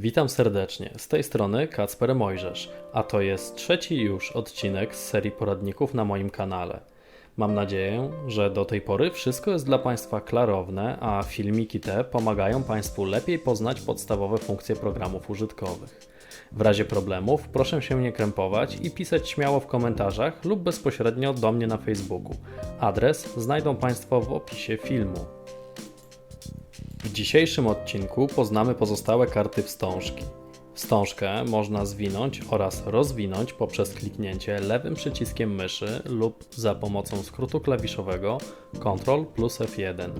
Witam serdecznie. Z tej strony Kacper Mojżesz, a to jest trzeci już odcinek z serii poradników na moim kanale. Mam nadzieję, że do tej pory wszystko jest dla Państwa klarowne, a filmiki te pomagają Państwu lepiej poznać podstawowe funkcje programów użytkowych. W razie problemów proszę się nie krępować i pisać śmiało w komentarzach lub bezpośrednio do mnie na Facebooku. Adres znajdą Państwo w opisie filmu. Dzisiejszym odcinku poznamy pozostałe karty wstążki. Wstążkę można zwinąć oraz rozwinąć poprzez kliknięcie lewym przyciskiem myszy lub za pomocą skrótu klawiszowego Ctrl plus F1,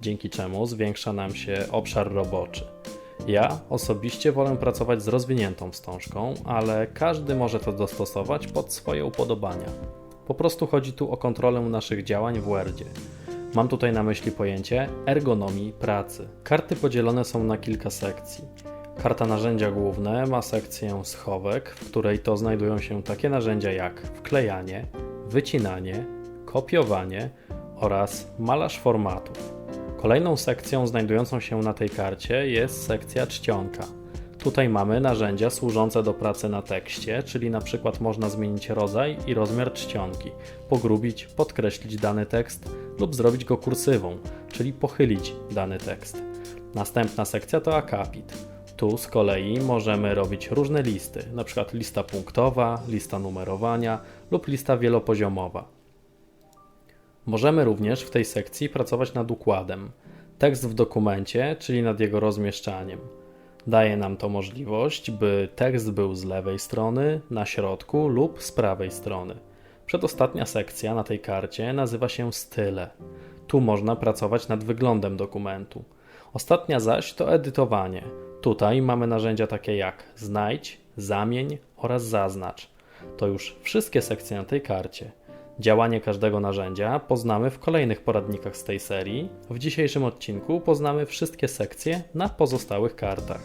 dzięki czemu zwiększa nam się obszar roboczy. Ja osobiście wolę pracować z rozwiniętą wstążką, ale każdy może to dostosować pod swoje upodobania. Po prostu chodzi tu o kontrolę naszych działań w Wordzie. Mam tutaj na myśli pojęcie ergonomii pracy. Karty podzielone są na kilka sekcji. Karta narzędzia główne ma sekcję schowek, w której to znajdują się takie narzędzia jak wklejanie, wycinanie, kopiowanie oraz malarz formatów. Kolejną sekcją znajdującą się na tej karcie jest sekcja czcionka. Tutaj mamy narzędzia służące do pracy na tekście, czyli na przykład można zmienić rodzaj i rozmiar czcionki, pogrubić, podkreślić dany tekst lub zrobić go kursywą, czyli pochylić dany tekst. Następna sekcja to akapit. Tu z kolei możemy robić różne listy, np. lista punktowa, lista numerowania lub lista wielopoziomowa. Możemy również w tej sekcji pracować nad układem. Tekst w dokumencie, czyli nad jego rozmieszczaniem. Daje nam to możliwość, by tekst był z lewej strony, na środku lub z prawej strony. Przedostatnia sekcja na tej karcie nazywa się style. Tu można pracować nad wyglądem dokumentu. Ostatnia zaś to edytowanie. Tutaj mamy narzędzia takie jak znajdź, zamień oraz zaznacz. To już wszystkie sekcje na tej karcie. Działanie każdego narzędzia poznamy w kolejnych poradnikach z tej serii. W dzisiejszym odcinku poznamy wszystkie sekcje na pozostałych kartach.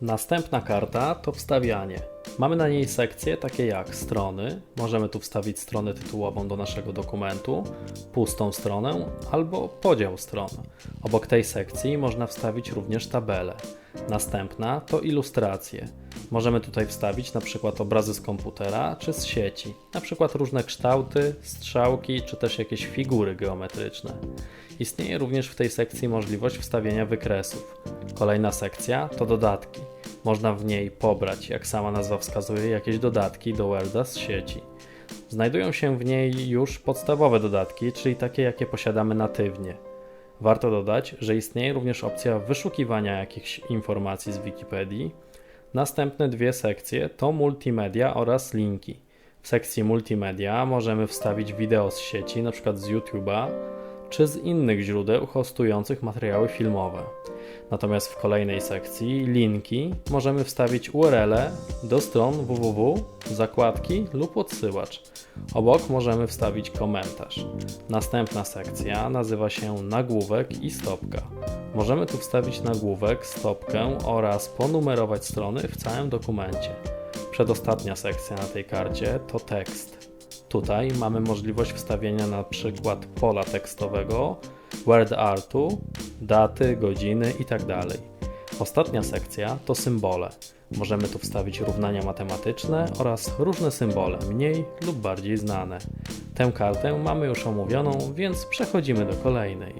Następna karta to wstawianie. Mamy na niej sekcje takie jak strony, możemy tu wstawić stronę tytułową do naszego dokumentu, pustą stronę albo podział stron. Obok tej sekcji można wstawić również tabelę. Następna to ilustracje. Możemy tutaj wstawić na przykład obrazy z komputera czy z sieci, na przykład różne kształty, strzałki czy też jakieś figury geometryczne. Istnieje również w tej sekcji możliwość wstawienia wykresów. Kolejna sekcja to dodatki. Można w niej pobrać, jak sama nazwa wskazuje, jakieś dodatki do Worda z sieci. Znajdują się w niej już podstawowe dodatki, czyli takie, jakie posiadamy natywnie. Warto dodać, że istnieje również opcja wyszukiwania jakichś informacji z Wikipedii. Następne dwie sekcje to multimedia oraz linki. W sekcji multimedia możemy wstawić wideo z sieci, np. z YouTube'a, czy z innych źródeł hostujących materiały filmowe. Natomiast w kolejnej sekcji linki możemy wstawić URL do stron www, zakładki lub odsyłacz. Obok możemy wstawić komentarz. Następna sekcja nazywa się nagłówek i stopka. Możemy tu wstawić nagłówek, stopkę oraz ponumerować strony w całym dokumencie. Przedostatnia sekcja na tej karcie to tekst. Tutaj mamy możliwość wstawienia na przykład pola tekstowego, word artu, daty, godziny itd. Ostatnia sekcja to symbole. Możemy tu wstawić równania matematyczne oraz różne symbole, mniej lub bardziej znane. Tę kartę mamy już omówioną, więc przechodzimy do kolejnej.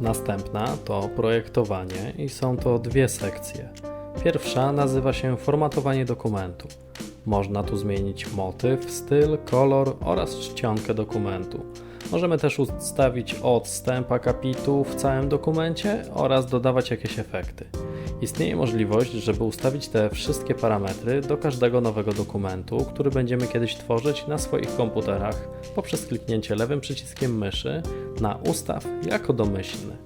Następna to projektowanie i są to dwie sekcje. Pierwsza nazywa się formatowanie dokumentu. Można tu zmienić motyw, styl, kolor oraz czcionkę dokumentu. Możemy też ustawić odstęp akapitu w całym dokumencie oraz dodawać jakieś efekty. Istnieje możliwość, żeby ustawić te wszystkie parametry do każdego nowego dokumentu, który będziemy kiedyś tworzyć na swoich komputerach poprzez kliknięcie lewym przyciskiem myszy na Ustaw jako domyślny.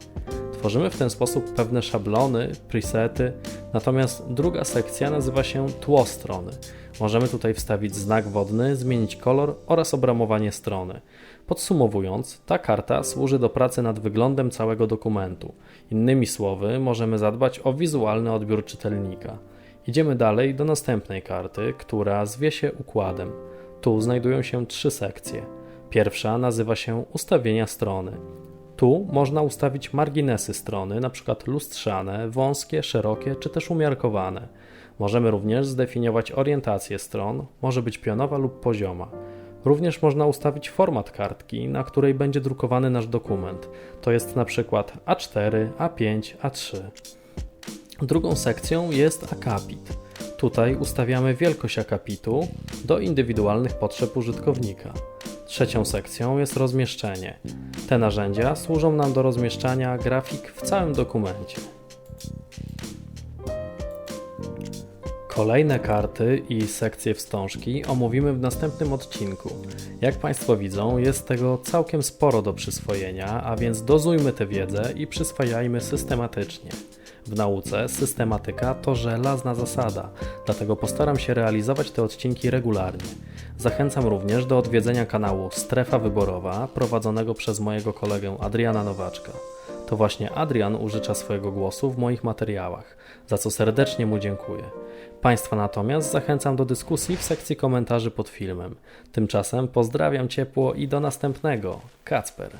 Tworzymy w ten sposób pewne szablony, presety, natomiast druga sekcja nazywa się tło strony. Możemy tutaj wstawić znak wodny, zmienić kolor oraz obramowanie strony. Podsumowując, ta karta służy do pracy nad wyglądem całego dokumentu. Innymi słowy, możemy zadbać o wizualny odbiór czytelnika. Idziemy dalej do następnej karty, która zwie się układem. Tu znajdują się trzy sekcje. Pierwsza nazywa się ustawienia strony. Tu można ustawić marginesy strony, np. lustrzane, wąskie, szerokie czy też umiarkowane. Możemy również zdefiniować orientację stron, może być pionowa lub pozioma. Również można ustawić format kartki, na której będzie drukowany nasz dokument. To jest przykład A4, A5, A3. Drugą sekcją jest akapit. Tutaj ustawiamy wielkość akapitu do indywidualnych potrzeb użytkownika. Trzecią sekcją jest rozmieszczenie. Te narzędzia służą nam do rozmieszczania grafik w całym dokumencie. Kolejne karty i sekcje wstążki omówimy w następnym odcinku. Jak Państwo widzą, jest tego całkiem sporo do przyswojenia, a więc dozujmy tę wiedzę i przyswajajmy systematycznie. W nauce systematyka to żelazna zasada, dlatego postaram się realizować te odcinki regularnie. Zachęcam również do odwiedzenia kanału Strefa Wyborowa prowadzonego przez mojego kolegę Adriana Nowaczka. To właśnie Adrian użycza swojego głosu w moich materiałach, za co serdecznie mu dziękuję. Państwa natomiast zachęcam do dyskusji w sekcji komentarzy pod filmem. Tymczasem pozdrawiam ciepło i do następnego. Kacper.